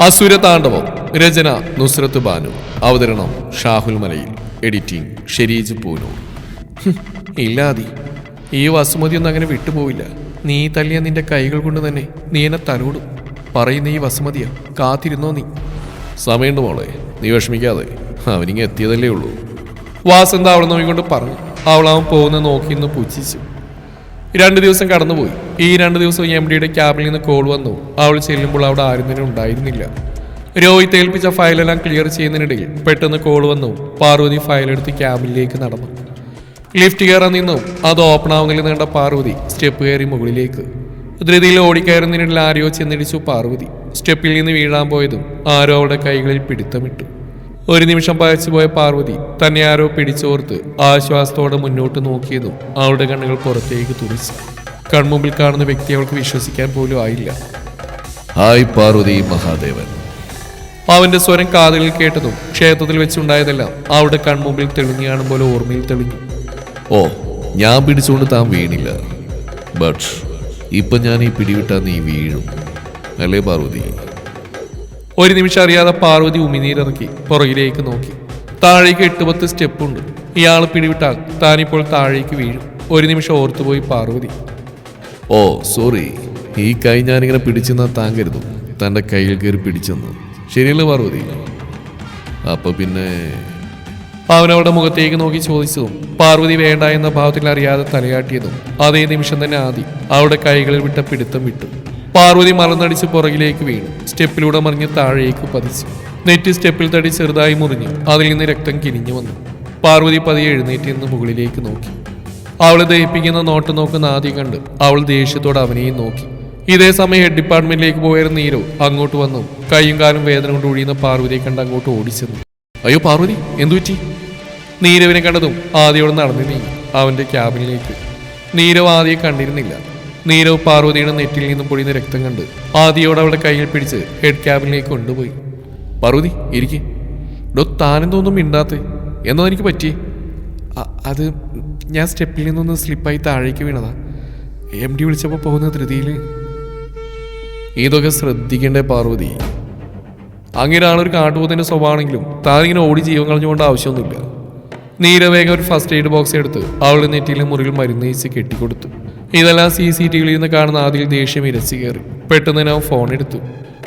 അസുര താണ്ഡവം രചന നുസ്രത്ത് ബാനു. അവതരണം ഷാഹുൽ മലയിൽ. എഡിറ്റിംഗ് ഷെരീജ് പൂനൂർ. ഇല്ലാതി. ഈ വസുമതി ഒന്നും അങ്ങനെ വിട്ടുപോയില്ല നീ തല്ലിയ നിന്റെ കൈകൾ കൊണ്ട് തന്നെ നീ എന്നെ തലോടും. പറയുന്ന ഈ വസുമതിയാ കാത്തിരുന്നോ നീ? സമയമുണ്ട് മോളെ നീ വിഷമിക്കാതെ. അവനിങ്ങ് എത്തിയതല്ലേ ഉള്ളൂ. വാസന്ത അവളെ നോക്കിക്കൊണ്ട് പറഞ്ഞു. അവൾ അവൻ പോകുന്ന നോക്കി ഇന്ന് പുച്ഛിച്ചു. രണ്ട് ദിവസം കടന്നുപോയി. ഈ രണ്ട് ദിവസം എം ഡിയുടെ ക്യാബിൽ നിന്ന് കോൾ വന്നു. അവൾ ചെല്ലുമ്പോൾ അവിടെ ആരും തന്നെ ഉണ്ടായിരുന്നില്ല. രോഹിത് ഏൽപ്പിച്ച ഫയലെല്ലാം ക്ലിയർ ചെയ്യുന്നതിനിടയിൽ പെട്ടെന്ന് കോൾ വന്നു. പാർവതി ഫയലെടുത്ത് ക്യാബിലേക്ക് നടന്നു. ലിഫ്റ്റ് കയറാൻ നിന്നു. അത് ഓപ്പൺ ആവുന്നതിൽ നീണ്ട പാർവതി സ്റ്റെപ്പ് കയറി മുകളിലേക്ക്. ധൃതിയിൽ ഓടിക്കയറുന്നതിനിടയിൽ ആരെയോ ചെന്നിടിച്ചു പാർവതി. സ്റ്റെപ്പിൽ നിന്ന് വീഴാൻ പോയതും ആരോ അവളുടെ കൈകളിൽ പിടുത്തമിട്ടു. ഒരു നിമിഷം പയച്ചുപോയ പാർവതി തന്നെ ആരോ പിടിച്ചോർത്ത് ആശ്വാസത്തോടെ മുന്നോട്ട് നോക്കിയതും അവളുടെ കണ്ണുകൾ പുറത്തേക്ക് തുറിച്ചു. കൺമുമ്പിൽ കാണുന്ന വ്യക്തി അവൾക്ക് വിശ്വസിക്കാൻ പോലും ആയില്ല. ഹായ് പാർവതി മഹാദേവൻ. അവന്റെ സ്വരം കാതുകളിൽ കേട്ടതും ക്ഷേത്രത്തിൽ വെച്ചുണ്ടായതെല്ലാം അവളുടെ കൺമുമ്പിൽ തെളിഞ്ഞു കാണും പോലെ ഓർമ്മയിൽ തെളിഞ്ഞു. ഓ ഞാൻ പിടിച്ചുകൊണ്ട് താൻ വീണില്ല. ബട്ട് ഇപ്പൊ ഞാൻ ഈ പിടിവിട്ടാ നീ വീഴും. അല്ലേ പാർവതി? ഒരു നിമിഷം അറിയാതെ പാർവതി ഉമിനീരിറക്കി പുറകിലേക്ക് നോക്കി. താഴേക്ക് എട്ട് പത്ത് സ്റ്റെപ്പ് ഉണ്ട്. ഇയാൾ പിടിവിട്ടാൽ താനിപ്പോൾ താഴേക്ക് വീഴും. ഒരു നിമിഷം ഓർത്തുപോയി പാർവതി. ഓ സോറി ഈ കൈ ഞാനിങ്ങനെ പിടിച്ചെന്നാ താൻ കരുതും. തന്റെ കയ്യിൽ കയറി പിടിച്ചെന്നു. ശരിയല്ലേ പാർവതി? അപ്പൊ പിന്നെ അവനവളുടെ മുഖത്തേക്ക് നോക്കി ചോദിച്ചതും പാർവതി വേണ്ട എന്ന ഭാവത്തിൽ അറിയാതെ തലയാട്ടിയതും അതേ നിമിഷം തന്നെ ആദി അവളുടെ കൈകളിൽ വിട്ട പിടുത്തം വിട്ടു. പാർവതി മറന്നടിച്ച് പുറകിലേക്ക് വീണു. സ്റ്റെപ്പിലൂടെ മറിഞ്ഞ് താഴേക്ക് പതിച്ചു. നെറ്റ് സ്റ്റെപ്പിൽ തടി ചെറുതായി മുറിഞ്ഞു അതിൽ നിന്ന് രക്തം കിനിഞ്ഞു വന്നു. പാർവതി പതിയെ എഴുന്നേറ്റ് നിന്ന് മുകളിലേക്ക് നോക്കി. അവളെ ദഹിപ്പിക്കുന്ന നോട്ട് നോക്കുന്ന ആദ്യം കണ്ട് അവൾ ദേഷ്യത്തോടെ അവനെയും നോക്കി. ഇതേ സമയം ഹെഡ് ഡിപ്പാർട്ട്മെന്റിലേക്ക് പോയിരുന്ന നീരോ അങ്ങോട്ട് വന്നു. കൈയും കാലും വേദന കൊണ്ട് ഒഴിയുന്ന പാർവതിയെ കണ്ട് അങ്ങോട്ട് ഓടിച്ചെന്നു. അയ്യോ പാർവതി എന്തു പറ്റി? നീരവിനെ കണ്ടതും ആദ്യയോട് നടന്നു നീങ്ങി അവന്റെ ക്യാബിനിലേക്ക്. നീരവ് ആദ്യം കണ്ടിരുന്നില്ല. നീരവ് പാർവതിയുടെ നെറ്റിൽ നിന്നും പൊടിയുന്ന രക്തം കണ്ട് ആദിയോട് അവളുടെ കയ്യിൽ പിടിച്ച് ഹെഡ് ക്യാബിനിലേക്ക് കൊണ്ടുപോയി. പാർവതി ഇരിക്കെ. ഡോ താനെന്തോന്നും മിണ്ടാത്തേ. എന്നോ എനിക്ക് പറ്റി അത് ഞാൻ സ്റ്റെപ്പിൽ നിന്നൊന്ന് സ്ലിപ്പായി താഴേക്ക് വീണതാ. എം ഡി വിളിച്ചപ്പോൾ പോകുന്ന ധൃതിയിൽ. ഇതൊക്കെ ശ്രദ്ധിക്കേണ്ടേ പാർവതി. അങ്ങനെ ആളൊരു കാട്ടുപോത്തിന്റെ സ്വഭാവമാണെങ്കിലും താനിങ്ങനെ ഓടി ജീവൻ കളഞ്ഞുകൊണ്ട് ആവശ്യമൊന്നുമില്ല. നീരവേഗം ഒരു ഫസ്റ്റ് എയ്ഡ് ബോക്സ് എടുത്ത് അവളുടെ നെറ്റിയിലെ മുറിയിൽ മരുന്ന് കെട്ടിക്കൊടുത്തു. ഇതെല്ലാം സി സി ടി വിയിൽ നിന്ന് കാണുന്ന ആദ്യം ദേഷ്യം ഇരച്ചു കയറി. പെട്ടെന്ന് അവൻ ഫോൺ എടുത്തു.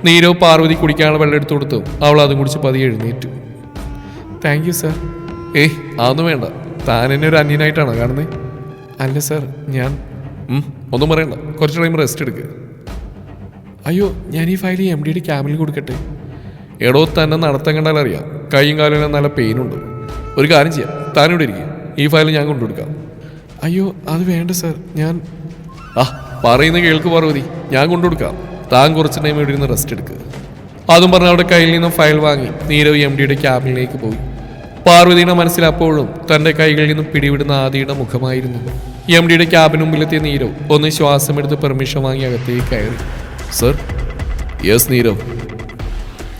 നീരോ പാർവതി കുടിക്കാനുള്ള വെള്ളം എടുത്തു കൊടുത്തു. അവൾ അതും കുടിച്ച് പതിയെ എഴുന്നേറ്റു. താങ്ക് യു സർ ഏയ് അതൊന്നും വേണ്ട. താൻ എന്നെ ഒരു അന്യനായിട്ടാണോ കാണുന്നത് അല്ല സർ ഞാൻ. ഒന്നും പറയണ്ട. കുറച്ച് ടൈം റെസ്റ്റ് എടുക്കുക അയ്യോ ഞാൻ ഈ ഫയൽ എം ഡിയുടെ ക്യാബിൽ കൊടുക്കട്ടെ? എടോ തന്നെ നടത്തം കണ്ടാൽ അറിയാം. കൈയും കാലിലും നല്ല പെയിനുണ്ട് ഒരു കാര്യം ചെയ്യാം. താനിവിടെ ഇരിക്കുക ഈ ഫയൽ ഞാൻ കൊണ്ടുകൊടുക്കാം. അയ്യോ അത് വേണ്ട സർ ഞാൻ ആ പറയുന്ന കേൾക്ക് പാർവതി. ഞാൻ കൊണ്ടുകൊടുക്കാം. താൻ കുറച്ച് ടൈം ഇവിടെ നിന്ന് റെസ്റ്റ് എടുക്കുക അതും പറഞ്ഞ് അവിടെ കയ്യിൽ നിന്നും ഫയൽ വാങ്ങി നീരവ് എം ഡിയുടെ ക്യാബിനിലേക്ക് പോയി. പാർവതിയുടെ മനസ്സിൽ അപ്പോഴും തന്റെ കൈകളിൽ നിന്നും പിടിവിടുന്ന ആദിയുടെ മുഖമായിരുന്നു. എം ഡിയുടെ ക്യാബിന് മുമ്പിലെത്തിയ നീരവ് ഒന്ന് ശ്വാസമെടുത്ത് പെർമിഷൻ വാങ്ങി അകത്തേക്ക് കയറി. Sir yes Neerav.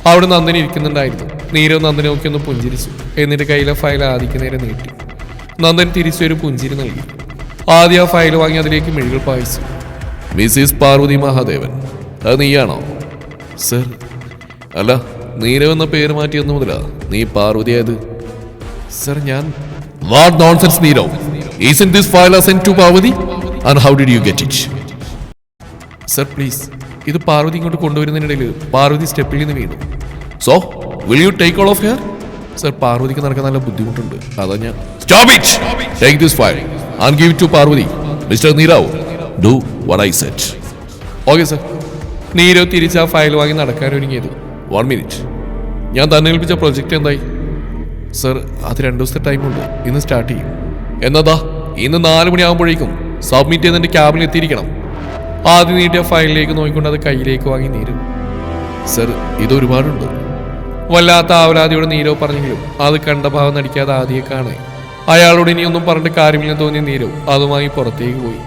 അവിടെ നന്ദിനി ഇരിക്കുന്നുണ്ടായിരുന്നു. നീരവ് നന്ദിനെ നോക്കി ഒന്ന് പുഞ്ചിരിച്ചു. എന്നിട്ട് കയ്യിലെ ഫയൽ ആദിക്ക് നേരെ നീട്ടി. നന്ദൻ തിരിച്ചൊരു പുഞ്ചിരി നൽകി. ആദ്യ ആ ഫയൽ വാങ്ങി അതിലേക്ക് മെഴുകൾ പായിച്ചു മിസ്സിസ് പാർവതി മഹാദേവൻ. അത് നീയാണോ? സർ അല്ല നീരവ് എന്ന പേര് മാറ്റിയെന്നു മുതലാ നീ പാർവതിയായത് സർ ഞാൻ what nonsense Neerav is in this file send to Parvathi? And how did you get it sir please ഇത് പാർവതി ഇങ്ങോട്ട് കൊണ്ടുവരുന്നതിനിടയിൽ പാർവതി സ്റ്റെപ്പിൽ നിന്ന് വീണു. So will you take all of here sir പാർവതിക്ക് നടക്കാൻ നല്ല ബുദ്ധിമുട്ടുണ്ട്. അതാ ഞാൻ stop it take this file. And give it to mister Mr. Do what I said. Okay sir Neerav തിരിച്ച് ആ ഫയൽ വാങ്ങി നടക്കാൻ ഒരുങ്ങിയത്. One minute. ഞാൻ തന്നെ ഏൽപ്പിച്ച പ്രൊജക്റ്റ് എന്തായി? സർ അത് രണ്ടു ദിവസത്തെ ടൈമുണ്ട് ഇന്ന് സ്റ്റാർട്ട് ചെയ്യും. എന്നതാ ഇന്ന് നാല് മണിയാകുമ്പോഴേക്കും സബ്മിറ്റ് ചെയ്ത് എന്റെ ക്യാബിൽ എത്തിയിരിക്കണം. ആദ്യം നീട്ടിയ ഫയലിലേക്ക് നോക്കിക്കൊണ്ട് അത് കയ്യിലേക്ക് വാങ്ങി നീര്. സർ ഇതൊരുപാടുണ്ട് വല്ലാത്ത ആവലാതിയോട് നീരവ് പറഞ്ഞെങ്കിലും അത് കണ്ട ഭാവം നടിക്കാതെ ആദ്യം കാണേ അയാളോട് ഇനിയൊന്നും പറഞ്ഞിട്ട് കാര്യമില്ലെന്ന് തോന്നിയ നീരവ് അതുമായി പുറത്തേക്ക് പോയി.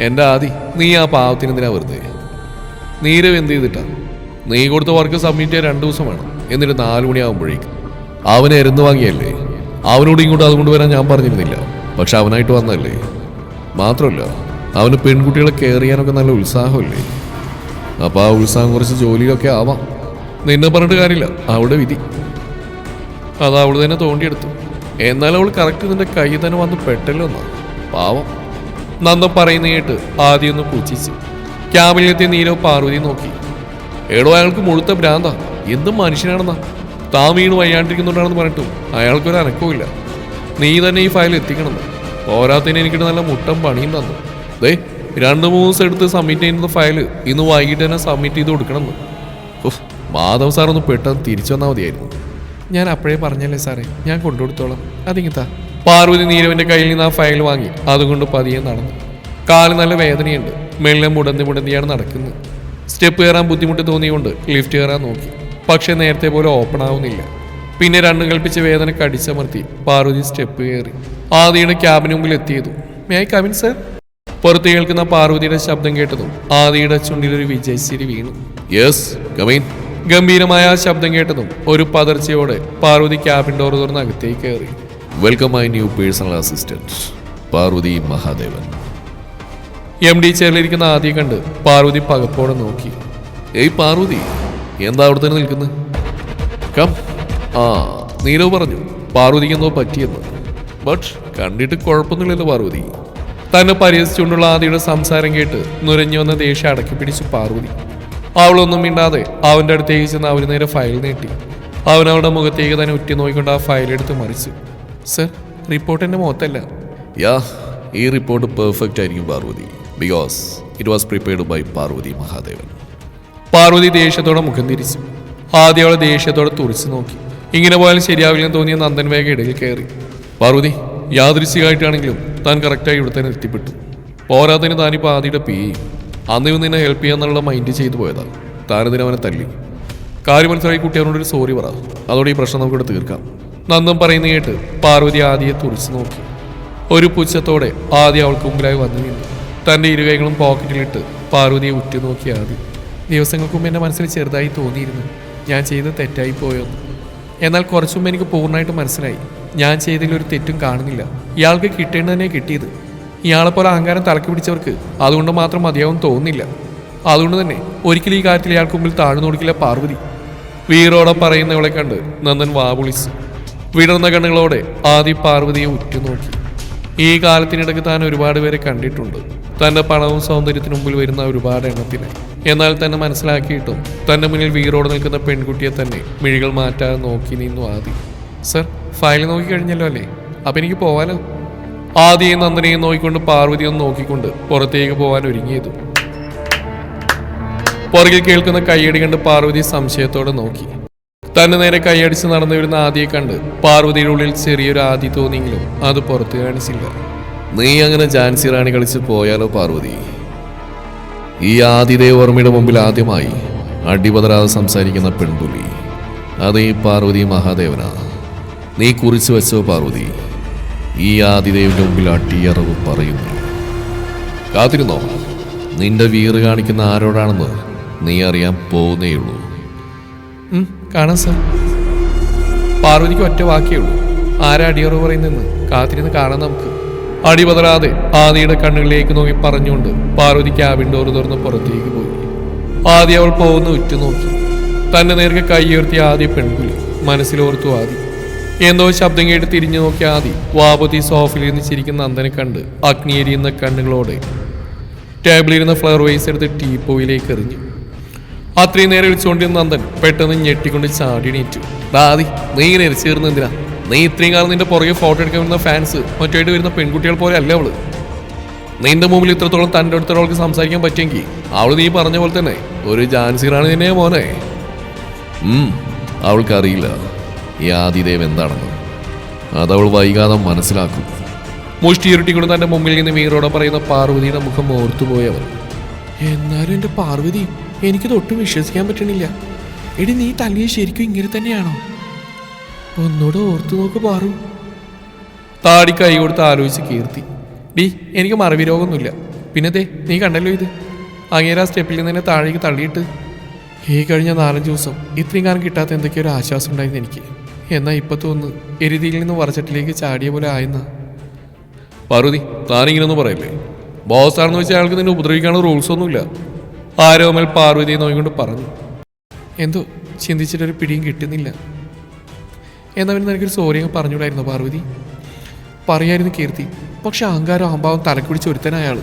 എന്റെ ആദി നീ ആ പാവത്തിന് എന്തിനാ വെറുതെ? നീരവ് എന്ത് ചെയ്തിട്ടാ? നീ കൊടുത്ത വർക്ക് സബ്മിറ്റ് ചെയ്യാൻ രണ്ടു ദിവസം വേണം. എന്നിട്ട് നാല് മണിയാകുമ്പോഴേക്ക് അവനെ എരുന്ന് വാങ്ങിയല്ലേ? അവനോട് ഇങ്ങോട്ട് അതുകൊണ്ട് വരാൻ ഞാൻ പറഞ്ഞിരുന്നില്ല. പക്ഷെ അവനായിട്ട് വന്നല്ലേ മാത്രമല്ല അവന് പെൺകുട്ടികളെ കെയർ ചെയ്യാനൊക്കെ നല്ല ഉത്സാഹമല്ലേ? അപ്പോൾ ആ ഉത്സാഹം കുറച്ച് ജോലിയിലൊക്കെ ആവാം. നിന്നെ പറഞ്ഞിട്ട് കാര്യമില്ല. അവളുടെ വിധി. അത് അവൾ തന്നെ തോണ്ടിയെടുത്തു. എന്നാൽ അവൾ കറക്റ്റ് നിന്റെ കൈ തന്നെ വന്ന് പെട്ടല്ലോ എന്നാ പാവം. നന്ദ പറയുന്ന കേട്ട് ആദ്യം ഒന്ന് പുച്ഛിച്ചു ക്യാബിലെത്തിയ നീരവ് പാർവതി നോക്കി. എടോ അയാൾക്ക് മുഴുത്ത ഭ്രാന്ത. എന്ത് മനുഷ്യനാണെന്നാ? താൻ വീണ് വയ്യാണ്ടിരിക്കുന്നുണ്ടാണെന്ന് പറഞ്ഞിട്ടും അയാൾക്കൊരു അനക്കവുമില്ല നീ തന്നെ ഈ ഫയൽ എത്തിക്കണമെന്ന് പോരാത്തതിന് എനിക്കിട്ട് നല്ല മുട്ടം പണിയും തന്നു. ദേ രണ്ട് മൂന്ന് ദിവസം എടുത്ത് സബ്മിറ്റ് ചെയ്യുന്ന ഫയൽ ഇന്ന് വൈകിട്ട് തന്നെ സബ്മിറ്റ് ചെയ്ത് കൊടുക്കണമെന്ന്. മാധവ് സാർ ഒന്ന് പെട്ടെന്ന് തിരിച്ചു വന്നാൽ മതിയായിരുന്നു. ഞാൻ അപ്പോഴേ പറഞ്ഞല്ലേ സാറേ ഞാൻ കൊണ്ടുകൊടുത്തോളാം. അതിങ്ങത്താ പാർവതി നീരവന്റെ കയ്യിൽ നിന്ന് ആ ഫയൽ വാങ്ങി. അതുകൊണ്ട് പതിയെ നടന്നു. കാൽ നല്ല വേദനയുണ്ട്. മെല്ലെ മുടന്തി മുടന്തിയാണ് നടക്കുന്നത്. സ്റ്റെപ്പ് കയറാൻ ബുദ്ധിമുട്ട് തോന്നിയുകൊണ്ട് ലിഫ്റ്റ് കയറാൻ നോക്കി. പക്ഷെ നേരത്തെ പോലെ ഓപ്പൺ ആവുന്നില്ല. പിന്നെ രണ്ടു കൽപ്പിച്ച് വേദന കടിച്ചമർത്തി പാർവതി സ്റ്റെപ്പ് കയറി. ആദിയുടെ ക്യാബിന് മുമ്പിൽ എത്തിയതും മേ ഐ കവിൻ സർ പുറത്ത് കേൾക്കുന്ന പാർവതിയുടെ ശബ്ദം കേട്ടതും ആദിയുടെ ചുണ്ടിലൊരു വിജയശ്ശേരി വീണു. യെസ് കമീൻ ഗംഭീരമായ ശബ്ദം കേട്ടതും ഒരു പതർച്ചയോടെ പാർവതി ക്യാബിൻ ഡോർ തുറന്ന് അകത്തേക്ക് കയറി. Welcome my new personal assistant Parvathi Mahadevan. M D ചെയറിലിരിക്കുന്ന ആദ്യം കണ്ട് പാർവതി പകപ്പോടെ നോക്കി. ഏയ് പാർവതി എന്താ അവിടെ തന്നെ നിൽക്കുന്നത് കം ആ നീരവ് പറഞ്ഞു പാർവതിക്ക് എന്തോ പറ്റിയെന്ന്. ബട്ട് കണ്ടിട്ട് കുഴപ്പമൊന്നുമില്ലല്ലോ പാർവതി. തന്നെ പരിഹസിച്ചുകൊണ്ടുള്ള ആദിയുടെ സംസാരം കേട്ട് നുരഞ്ഞു വന്ന ദേഷ്യം അടക്കി പിടിച്ചു പാർവതി. അവളൊന്നും മിണ്ടാതെ അവന്റെ അടുത്തേക്ക് ചെന്ന് അവന് നേരെ ഫയൽ നീട്ടി. അവൻ അവളുടെ മുഖത്തേക്ക് തന്നെ ഉറ്റി നോക്കിക്കൊണ്ട് ആ ഫയൽ എടുത്ത് മറിച്ചു. സർ റിപ്പോർട്ട് എന്റെ മുഖത്തല്ല. യാ ഈ റിപ്പോർട്ട് പെർഫെക്റ്റ് ആയിരിക്കും Parvathi. Because it was prepared by Parvathi Mahadevan. Parvathi ദേഷ്യത്തോടെ മുഖം തിരിച്ചു. ആദ്യം അവളെ ദേഷ്യത്തോടെ തുറച്ചു നോക്കി. ഇങ്ങനെ പോയാലും ശരിയാവില്ലെന്ന് തോന്നിയ നന്ദൻ വേഗ ഇടയിൽ കയറി. പാർവതി യാദൃശ്യമായിട്ടാണെങ്കിലും താൻ കറക്റ്റായി ഇവിടെ തന്നെ എത്തിപ്പെട്ടു. പോരാത്തതിന് താനിപ്പോൾ ആദ്യയുടെ പി. അന്ന് ഇവൻ നിന്നെ ഹെൽപ്പ് ചെയ്യാന്നുള്ള മൈൻഡ് ചെയ്തു പോയതാണ് താനതിന് അവനെ തല്ലി? കാര്യം മനസ്സിലായി കുട്ടി അവനോടൊരു സോറി പറ. അതോടെ ഈ പ്രശ്നം നമുക്കിവിടെ തീർക്കാം. നന്നും പറയുന്ന കേട്ട് പാർവതി ആദ്യയെ തുറച്ചു നോക്കി. ഒരു പുച്ഛത്തോടെ ആദ്യ അവൾക്ക് മുമ്പിലായി വന്നു നിന്നു. തന്റെ ഇരുകൈകളും പോക്കറ്റിലിട്ട് പാർവതിയെ ഉറ്റുനോക്കി ആദ്യം. ദിവസങ്ങൾക്ക് മുമ്പ് എന്റെ മനസ്സിൽ ചെറുതായി തോന്നിയിരുന്നു. ഞാൻ ചെയ്ത് തെറ്റായി പോയോന്ന്. എന്നാൽ കുറച്ചു മുമ്പ് എനിക്ക് പൂർണമായിട്ട് മനസ്സിലായി. ഞാൻ ചെയ്തതിൽ ഒരു തെറ്റും കാണുന്നില്ല. ഇയാൾക്ക് കിട്ടേണ്ടതന്നെ കിട്ടിയത്. ഇയാളെപ്പോലെ അഹങ്കാരം തലക്ക് പിടിച്ചവർക്ക് അതുകൊണ്ട് മാത്രം മതിയാവും തോന്നുന്നില്ല. അതുകൊണ്ട് തന്നെ ഒരിക്കലും ഈ കാര്യത്തിൽ ഇയാൾക്ക് മുമ്പിൽ താഴ്ന്നു കൊടുക്കില്ല പാർവതി. വീറോടെ പറയുന്നവളെ കണ്ട് നന്ദൻ വാപുളിച്ചു വിടർന്ന കണ്ണുകളോടെ ആദി പാർവതിയെ ഉറ്റുനോക്കി. ഈ കാലത്തിനിടയ്ക്ക് താൻ ഒരുപാട് പേരെ കണ്ടിട്ടുണ്ട്. തന്റെ പണവും സൗന്ദര്യത്തിനു മുമ്പിൽ വരുന്ന ഒരുപാട് എണ്ണത്തിന്. എന്നാൽ തന്നെ മനസ്സിലാക്കിയിട്ടും തന്റെ മുന്നിൽ വീറോട് നിൽക്കുന്ന പെൺകുട്ടിയെ തന്നെ മിഴികൾ മാറ്റാതെ നോക്കി നിന്നു ആദി. സർ ഫയൽ നോക്കി കഴിഞ്ഞല്ലോ അല്ലേ? അപ്പം എനിക്ക് പോവാലോ? ആദിയെയും നന്ദനെയും നോക്കിക്കൊണ്ട് പാർവതി ഒന്ന് നോക്കിക്കൊണ്ട് പുറത്തേക്ക് പോകാൻ ഒരുങ്ങിയതും. പുറകിൽ കേൾക്കുന്ന കൈയടി കണ്ട് പാർവതി സംശയത്തോടെ നോക്കി. തന്നെ നേരെ കൈയടിച്ച് നടന്നു വരുന്ന ആദിയെ കണ്ട് പാർവതിയുടെ ഉള്ളിൽ ചെറിയൊരു ആദി തോന്നിയെങ്കിലും അത് പുറത്തു കാണിച്ചില്ല. നീ അങ്ങനെ ജാൻസി റാണി കളിച്ച് പോയാലോ പാർവതി? ഈ ആദിദേവ ഓർമ്മയുടെ മുമ്പിൽ ആദ്യമായി അടിപതരാതെ സംസാരിക്കുന്ന പെൺപുലി. അതേ പാർവതി മഹാദേവനാ. നീ കുറിച്ചു വെച്ചോ പാർവതി. ഈ ആതിഥേയന്റെ മുമ്പിൽ അടിയറവ് പറയുന്നു. കാത്തിരുന്നോ? നിന്റെ വീറ് കാണിക്കുന്ന ആരോടാണെന്ന് നീ അറിയാൻ പോകുന്നേയുള്ളൂ കാണാം സർ. പാർവതിക്ക് ഒറ്റ വാക്കേ ഉള്ളൂ. ആരാ അടിയറവ് പറയുന്നെന്ന് കാത്തിരുന്ന് കാണാം നമുക്ക്. അടിപതറാതെ ആദിയുടെ കണ്ണുകളിലേക്ക് നോക്കി പറഞ്ഞുകൊണ്ട് പാർവതി ക്യാബിൻ ഡോർ തുറന്ന് പുറത്തേക്ക് പോയി. ആദ്യം അവൾ പോകുന്ന ഉറ്റുനോക്കി. തന്നെ നേർക്ക് കൈയുയർത്തിയ ആദ്യ പെൺകുലി മനസ്സിലോർത്തു ആദി. എന്തോ ശബ്ദം കേട്ട് തിരിഞ്ഞു നോക്കിയ ആദി വാപതി സോഫയിൽ ചിരിക്കുന്ന നന്ദനെ കണ്ട് അഗ്നിയെരിയുന്ന കണ്ണുകളോടെ ടേബിളിരുന്ന ഫ്ലവർ വൈസ് എടുത്ത് ടീപ്പോയിലേക്ക് എറിഞ്ഞു. അത്രയും നേരം വിളിച്ചുകൊണ്ടിരുന്ന നന്ദൻ പെട്ടെന്ന് ഞെട്ടിക്കൊണ്ട് ചാടി നീറ്റു ദാദി നീ ഇങ്ങനെ എരിച്ചേർന്ന് എന്തിനാ? നീ ഇത്രയും കാലം നിന്റെ പുറകെ ഫോട്ടോ എടുക്കാൻ വരുന്ന ഫാൻസ് മറ്റായിട്ട് വരുന്ന പെൺകുട്ടികൾ പോലെ അല്ല അവൾ? നിന്റെ മുമ്പിൽ ഇത്രത്തോളം തന്റെ അടുത്തൊരാൾക്ക് സംസാരിക്കാൻ പറ്റിയെങ്കിൽ അവൾ നീ പറഞ്ഞ പോലെ തന്നെ ഒരു ജാൻസിറാണ് നിന്നെ മോനെ. അവൾക്കറിയില്ല. ഈ ആദിദേവ് എന്താണെന്ന് അതവൾ വൈകാതെ മനസ്സിലാക്കും. മുഷ്ടി ഇരുട്ടിക്കൊണ്ട് തന്റെ മുമ്പിൽ നിന്ന് വീറോടെ പറയുന്ന പാർവതിയുടെ മുഖം ഓർത്തുപോയവൻ എന്നാലും എന്റെ പാർവതി എനിക്കത് ഒട്ടും വിശ്വസിക്കാൻ പറ്റണില്ല. എടി നീ തല്ലിയ ശരിക്കും ഇങ്ങനെ തന്നെയാണോ? ഒന്നോട് ഓർത്തു നോക്ക് പാറു. താടി കൈ കൊടുത്ത് ആലോചിച്ച് കീർത്തി. ഡി എനിക്ക് മറവി രോഗമൊന്നുമില്ല. പിന്നെ ദേ നീ കണ്ടല്ലോ ഇത്. അങ്ങേരാ സ്റ്റെപ്പിൽ നിന്ന് തന്നെ താഴേക്ക് തള്ളിയിട്ട്. ഈ കഴിഞ്ഞ നാലഞ്ച് ദിവസം ഇത്രയും കാലം കിട്ടാത്ത എന്തൊക്കെയോ ഒരു ആശ്വാസം ഉണ്ടായിരുന്നു എനിക്ക്. എന്നാൽ ഇപ്പൊ തോന്നുന്നു. എരുതിയിൽ നിന്ന് വറച്ചട്ടിലേക്ക് ചാടിയ പോലെ ആയെന്നാ. പാർവതി താനിങ്ങനൊന്നും പറയല്ലേ? ബോസ് ആണെന്ന് വെച്ചാൽ അയാൾക്ക് നിന്നെ ഉപദ്രവിക്കാനുള്ള റൂൾസ് ഒന്നുമില്ല. ആരോമൽ പാർവതിയെ നോക്കിക്കൊണ്ട് പറഞ്ഞു. എന്തോ ചിന്തിച്ചിട്ടൊരു പിടിയും കിട്ടുന്നില്ല. എന്നാ പിന്നെ എനിക്കൊരു സോറി അങ്ങ് പറഞ്ഞുകൂടായിരുന്നു പാർവതി? പറയായിരുന്നു കീർത്തി. പക്ഷെ അഹങ്കാരം അഹംഭാവം തലക്കുടിച്ച് ഒരുത്തന അയാൾ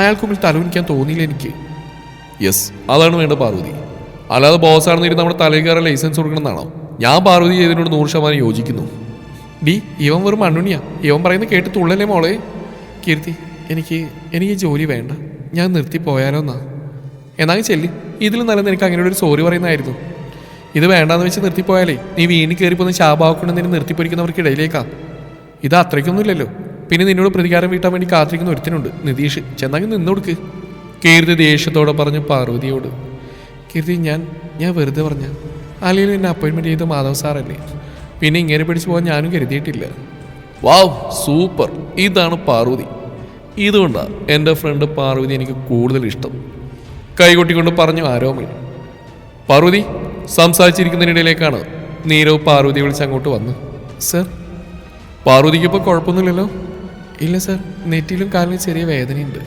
അയാൾക്ക് മുമ്പിൽ തലകുനിക്കാൻ തോന്നിയില്ല എനിക്ക്. യെസ് അതാണ് വേണ്ട പാർവതി. അല്ലാതെ ബോസ് ഇരുന്ന് നമ്മുടെ തലയിൽ കയറാൻ ലൈസൻസ് കൊടുക്കണമെന്നാണോ? ഞാൻ പാർവതി ചെയ്തതിനോട് നൂറ് ശതമാനം യോജിക്കുന്നു? ഡി ഇവൻ വെറും അണ്ണുണിയാ ഇവൻ പറയുന്നത് കേട്ട് തുള്ളല്ലേ മോളെ? കീർത്തി എനിക്ക് എനിക്ക് ജോലി വേണ്ട. ഞാൻ നിർത്തി പോയാലോ എന്നാ ചെല്ലി. ഇതിൽ നല്ല എനിക്ക് അങ്ങനെ ഒരു സോറി പറയുന്നതായിരുന്നു. ഇത് വേണ്ടാന്ന് വെച്ച് നിർത്തിപ്പോയാലേ നീ വീണ്ടും കയറിപ്പോന്ന് ശാപാവക്കൊണ്ട് നിന്നെ നിർത്തിപ്പൊരിക്കുന്നവർക്കിടയിലേക്കാ ഇത് അത്രയ്ക്കൊന്നുമില്ലല്ലോ. പിന്നെ നിന്നോട് പ്രതികാരം വീട്ടാൻ വേണ്ടി കാത്തിരിക്കുന്ന ഒരുത്തിനുണ്ട് നിതീഷ്. ചെന്നാങ്കിൽ നിന്നോടുക്ക് കീർത്തി ദേഷ്യത്തോടെ പറഞ്ഞു പാർവതിയോട്. കീർത്തി ഞാൻ ഞാൻ വെറുതെ പറഞ്ഞ അല്ലെങ്കിൽ എന്നെ അപ്പോയിൻമെന്റ് ചെയ്ത് മാധവ് സാറല്ലേ പിന്നെ ഇങ്ങനെ പിടിച്ചു പോകാൻ ഞാനും കരുതിയിട്ടില്ല. വാവ് സൂപ്പർ ഇതാണ് പാർവതി. ഇതുകൊണ്ടാണ് എന്റെ ഫ്രണ്ട് പാർവതി എനിക്ക് കൂടുതൽ ഇഷ്ടം. കൈകൊട്ടിക്കൊണ്ട് പറഞ്ഞു ആരോമൽ പാർവതി സംസാരിച്ചിരിക്കുന്നതിനിടയിലേക്കാണ് നീരവ് പാർവതി വിളിച്ച് അങ്ങോട്ട് വന്നു സർ പാർവതിക്ക് ഇപ്പോൾ കുഴപ്പമൊന്നുമില്ലല്ലോ? ഇല്ല സർ നെറ്റിയിലും കാലിലും ചെറിയ വേദനയുണ്ട്.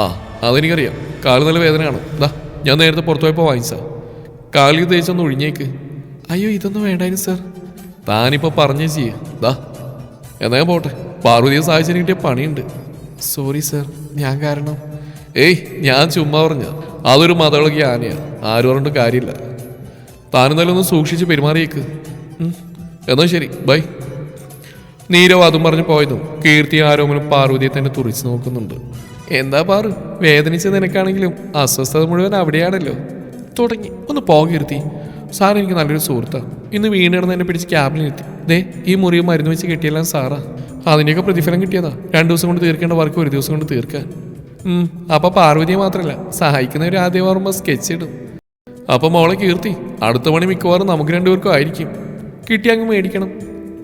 ആ അതെനിക്കറിയാം. കാൽ നല്ല വേദനയാണ്. ദാ ഞാൻ നേരത്തെ പുറത്തു പോയപ്പോൾ വാങ്ങിച്ച കാലിൽ തേച്ചൊന്ന് ഒഴിഞ്ഞേക്ക്. അയ്യോ ഇതൊന്നും വേണ്ടായിരുന്നു സർ. താനിപ്പോൾ പറഞ്ഞേ ചെയ്യേ. ദാ എന്നാ പോട്ടെ. പാർവതിയെ സഹായിച്ചതിന് കിട്ടിയ പണിയുണ്ട്. സോറി സർ ഞാൻ കാരണം. ഏയ് ഞാൻ ചുമ്മാ പറഞ്ഞ അതൊരു മതകളൊക്കെ ആനയാ. ആരും പറഞ്ഞിട്ട് കാര്യമില്ല. താനെന്തായാലും ഒന്ന് സൂക്ഷിച്ച് പെരുമാറിയേക്ക്. എന്നാ ശരി ബൈ. നീരവ് അതും പറഞ്ഞു പോയതും കീർത്തി ആരോമനും പാർവതിയെ തന്നെ തുറിച്ചു നോക്കുന്നുണ്ട്. എന്താ പാറു വേദനിച്ച നിനക്കാണെങ്കിലും അസ്വസ്ഥത മുഴുവൻ അവിടെയാണല്ലോ. തുടങ്ങി. ഒന്ന് പോകരുത്തി സാർ എനിക്ക് നല്ലൊരു സുഹൃത്താണ് ഇന്ന് വീണിടന്ന് എന്നെ പിടിച്ച് ക്യാബിനെത്തി ദേ ഈ മുറി മരുന്ന് വെച്ച് കിട്ടിയെല്ലാം സാറാ. അതിന്റെയൊക്കെ പ്രതിഫലം കിട്ടിയതാ. രണ്ട് ദിവസം കൊണ്ട് തീർക്കേണ്ട വർക്ക് ഒരു ദിവസം കൊണ്ട് തീർക്കാൻ. അപ്പം പാർവതിയെ മാത്രമല്ല സഹായിക്കുന്നവർ ആദ്യം ഓർമ്മ സ്കെച്ച് ഇടും. അപ്പൊ മോളെ കീർത്തി അടുത്ത പണി മിക്കവാറും നമുക്ക് രണ്ടുപേർക്കും ആയിരിക്കും. കിട്ടിയങ്ങ് മേടിക്കണം.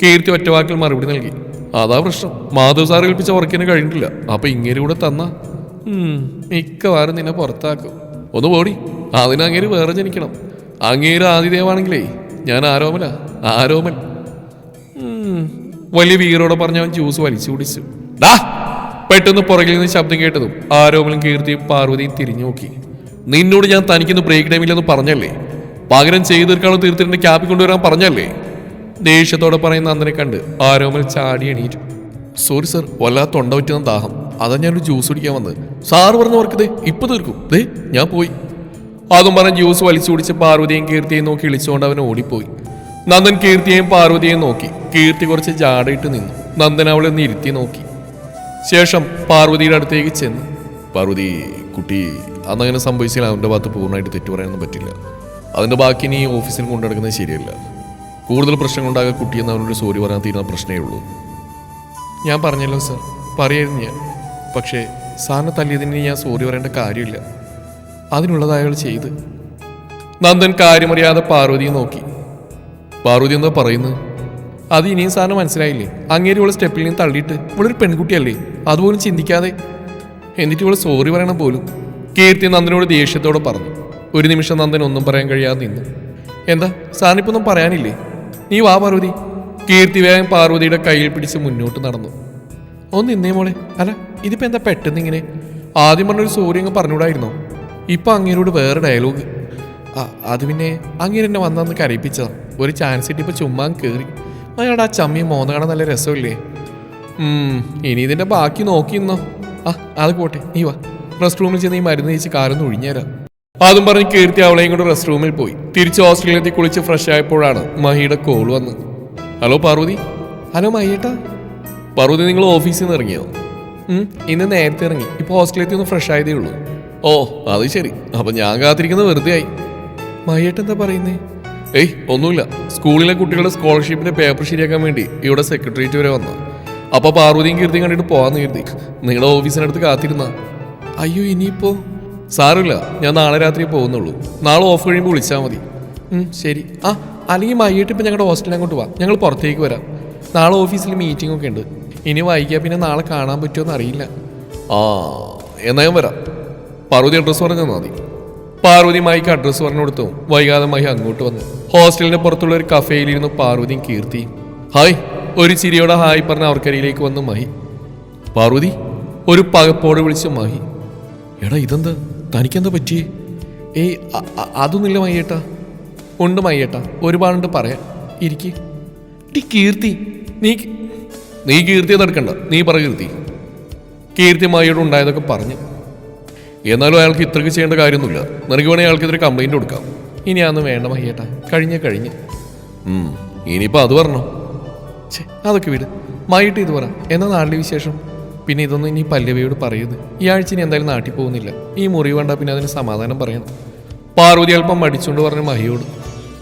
കീർത്തി ഒറ്റവാക്കിൽ മറുപടി നൽകി. അതാ പ്രശ്നം. മാധവ് സാർ ഏൽപ്പിച്ച വർക്കിന് കഴിഞ്ഞിട്ടില്ല. അപ്പൊ ഇങ്ങനെ കൂടെ തന്ന. മിക്കവാറും നിന്നെ പുറത്താക്കും. ഒന്ന് പോടി. അതിന് അങ്ങേര് വേറെ ജനിക്കണം. അങ്ങേര് ആദിദേവാണെങ്കിലേ ഞാൻ ആരോമല ആരോമൻ. വലിയ വീറോടെ പറഞ്ഞ അവൻ ജ്യൂസ് വലിച്ചു കുടിച്ചു. ഡാ പെട്ടെന്ന് പുറകിൽ നിന്ന് ശബ്ദം കേട്ടതും ആരോമലും കീർത്തിയും പാർവതിയും തിരിഞ്ഞു നോക്കി. നിന്നോട് ഞാൻ തനിക്കൊന്ന് ബ്രേക്ക് ടൈമില്ലെന്ന് പറഞ്ഞല്ലേ? പകരം ചെയ്തു തീർക്കാനുള്ള തീർത്തിട്ട് ക്യാപ്പി കൊണ്ടുവരാൻ പറഞ്ഞല്ലേ? ദേഷ്യത്തോടെ പറയുന്ന അന്നനെ കണ്ട് ആരോമൽ ചാടി എണീറ്റു. സോറി സർ വല്ലാത്ത തൊണ്ട പറ്റുന്ന ദാഹം. അതാ ഞാനൊരു ജ്യൂസ് കുടിക്കാൻ വന്നത്. സാറ് പറഞ്ഞ വർക്ക് ദേ ഇപ്പൊ തീർക്കും. ദേ ഞാൻ പോയി. അതും പറഞ്ഞ് ജ്യൂസ് വലിച്ചു കുടിച്ച് പാർവതിയും കീർത്തിയെയും നോക്കി ഇളിച്ചുകൊണ്ട് അവൻ ഓടിപ്പോയി. നന്ദൻ കീർത്തിയെയും പാർവതിയെയും നോക്കി. കീർത്തി കുറച്ച് ജാടയിട്ട് നിന്നു. നന്ദൻ അവളെ ഒന്ന് ഇരുത്തി നോക്കി. ശേഷം പാർവതിയുടെ അടുത്തേക്ക് ചെന്ന്. പാർവതി കുട്ടി അന്നങ്ങനെ സംഭവിച്ചാൽ അവന്റെ ഭാഗത്ത് പൂർണമായിട്ട് തെറ്റു പറയാനൊന്നും പറ്റില്ല. അതിന്റെ ബാക്കി നീ ഓഫീസിൽ കൊണ്ടെടുക്കുന്നത് ശരിയല്ല. കൂടുതൽ പ്രശ്നങ്ങൾ ഉണ്ടാകാൻ കുട്ടിയെന്ന് അവനോട് സോറി പറയാൻ തീരുന്ന പ്രശ്നമേ ഉള്ളൂ. ഞാൻ പറഞ്ഞല്ലോ സർ. പറയായിരുന്നു ഞാൻ. പക്ഷേ സാറിനെ തല്ലിയതിന് ഞാൻ സോറി പറയേണ്ട കാര്യമില്ല. അതിനുള്ളത് അയാൾ ചെയ്ത്. നന്ദൻ കാര്യമറിയാതെ പാർവതിയെ നോക്കി. പാർവതി എന്താ പറയുന്നത്? അത് ഇനിയും സാറിന് മനസ്സിലായില്ലേ? അങ്ങേരി ഇവളെ സ്റ്റെപ്പിൽ നിന്ന് തള്ളിയിട്ട് ഇവളൊരു പെൺകുട്ടിയല്ലേ? അതുപോലും ചിന്തിക്കാതെ. എന്നിട്ട് ഇവളെ സോറി പറയണം പോലും. കീർത്തി നന്ദനോട് ദേഷ്യത്തോടെ പറഞ്ഞു. ഒരു നിമിഷം നന്ദൻ ഒന്നും പറയാൻ കഴിയാതെ നിന്നു. എന്താ? സാറിനിപ്പോ ഒന്നും പറയാനില്ലേ? നീ വാ പാർവതി. കീർത്തി വേഗം പാർവതിയുടെ കയ്യിൽ പിടിച്ച് മുന്നോട്ട് നടന്നു. ഒന്ന് നിന്നേ മോളെ. അല്ല ഇതിപ്പോ എന്താ പെട്ടെന്ന് ഇങ്ങനെ ആദ്യം പറഞ്ഞൊരു സോറി അങ്ങ് പറഞ്ഞുകൂടായിരുന്നോ? ഇപ്പൊ അങ്ങേരോട് വേറെ ഡയലോഗ് അത് പിന്നെ അങ്ങനെ എന്നെ വന്നന്ന് കരയിപ്പിച്ചതാ. ഒരു ചാൻസ് കിട്ടിയപ്പോൾ ചുമ്മാ കയറി അയാളുടെ ആ ചമ്മി മോന്ന കാണാൻ നല്ല രസമില്ലേ? ഇനി ഇതിന്റെ ബാക്കി നോക്കി നിന്നോ. ആ അത് പോട്ടെ നീ വാ. റെസ്റ്റ് റൂമിൽ ചെന്ന് ഈ മരുന്ന് കഴിച്ച് കാരൊന്ന് ഒഴിഞ്ഞുതരാം അതും പറഞ്ഞ് കീർത്തി അവളെയും കൊണ്ട് റെസ്റ്റ് റൂമിൽ പോയി. തിരിച്ച് ഹോസ്റ്റലിലെത്തി കുളിച്ച് ഫ്രഷ് ആയപ്പോഴാണ് മഹിയുടെ കോൾ വന്നത് ഹലോ പാർവതി. ഹലോ മഹിയേട്ടാ പാർവതി നിങ്ങൾ ഓഫീസിൽ നിന്ന് ഇറങ്ങിയോ ഇന്ന് നേരത്തെ ഇറങ്ങി. ഇപ്പോൾ ഹോസ്റ്റലിലെത്തി ഒന്ന് ഫ്രഷ് ആയതേ ഉള്ളൂ. ഓ അത് ശരി. അപ്പൊ ഞാൻ കാത്തിരിക്കുന്നത് വെറുതെ ആയി. മഹിയേട്ട എന്താ പറയുന്നേ? ഏയ് ഒന്നുമില്ല. സ്കൂളിലെ കുട്ടികളുടെ സ്കോളർഷിപ്പിന്റെ പേപ്പർ ശരിയാക്കാൻ വേണ്ടി ഇവിടെ സെക്രട്ടേറിയറ്റ് വരെ വന്നു. അപ്പൊ പാർവതിയും കീർത്തിയും കണ്ടിട്ട് പോവാന്ന് കരുതി. നിങ്ങളുടെ ഓഫീസിനടുത്ത് കാത്തിരുന്ന. അയ്യോ ഇനിയിപ്പോ? സാറില്ല ഞാൻ നാളെ രാത്രി പോകുന്നുള്ളൂ. നാളെ ഓഫ് കഴിയുമ്പോൾ വിളിച്ചാൽ മതി. ശരി. ആ അല്ലെങ്കിൽ വൈകിട്ട് ഇപ്പം ഞങ്ങളുടെ ഹോസ്റ്റലിൽ അങ്ങോട്ട് വാ. ഞങ്ങൾ പുറത്തേക്ക് വരാം. നാളെ ഓഫീസിൽ മീറ്റിംഗ് ഒക്കെ ഉണ്ട്. ഇനി വൈകിയാൽ പിന്നെ നാളെ കാണാൻ പറ്റുമോ എന്നറിയില്ല ആ എന്നാ ഞാൻ വരാം. പാർവതി അഡ്രസ്സ് പറഞ്ഞാൽ മതി. പാർവതി മായിക്ക് അഡ്രസ്സ് പറഞ്ഞു കൊടുത്തു വൈകാതെ മായി അങ്ങോട്ട് വന്നു. ഹോസ്റ്റലിന്റെ പുറത്തുള്ള ഒരു കഫേയിലിരുന്നു പാർവതിയും കീർത്തിയും. ഹായ് ഒരു ചിരിയോടെ ഹായ് പറഞ്ഞ അവർക്കരിയിലേക്ക് വന്നു മഹി. പാർവതി ഒരു പകപ്പോടെ വിളിച്ചു മഹി. എടാ ഇതെന്താ? തനിക്കെന്താ പറ്റിയേ? ഏയ് അതൊന്നുമില്ല മയ്യേട്ടാ ഉണ്ട് മയ്യേട്ടാ ഒരുപാടുണ്ട് പറയാൻ. ഇരിക്ക്. ടി കീർത്തി നീ നീ കീർത്തി നടക്കണ്ട നീ പറ കീർത്തി. കീർത്തി മായിയോട് ഉണ്ടായതൊക്കെ പറഞ്ഞു. എന്നാലും അയാൾക്ക് ഇത്രയ്ക്ക് ചെയ്യേണ്ട കാര്യമൊന്നുമില്ല. നിനക്ക് വേണമെങ്കിൽ അയാൾക്കെതിരെ കംപ്ലൈന്റ് കൊടുക്കാം. ഇനി അതൊന്നും വേണ്ട മഹിയേട്ടാ. കഴിഞ്ഞ കഴിഞ്ഞ്. ഇനിയിപ്പോൾ ഇനിയിപ്പോ അത് പറഞ്ഞോ ഛേ അതൊക്കെ വിട്. മയ്യിട്ട് ഇത് പറ. എന്നാ നാട്ടിലെ വിശേഷം? പിന്നെ ഇതൊന്നും ഇനി പല്ലവിയോട് പറയുന്നത് ഈ ആഴ്ച ഇനി എന്തായാലും നാട്ടിൽ പോകുന്നില്ല. ഈ മുറി വേണ്ട പിന്നെ അതിന് സമാധാനം പറയണം പാർവതി അല്പം മടിച്ചുകൊണ്ട് പറഞ്ഞു മഹിയോട്.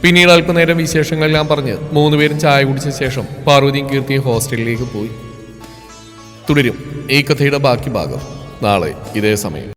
പിന്നീട് അല്പനേരം വിശേഷങ്ങളെല്ലാം പറഞ്ഞ് മൂന്നുപേരും ചായ കുടിച്ച ശേഷം പാർവതിയും കീർത്തിയും ഹോസ്റ്റലിലേക്ക് പോയി. തുടരും ഈ കഥയുടെ ബാക്കി ഭാഗം നാളെ ഇതേ സമയം.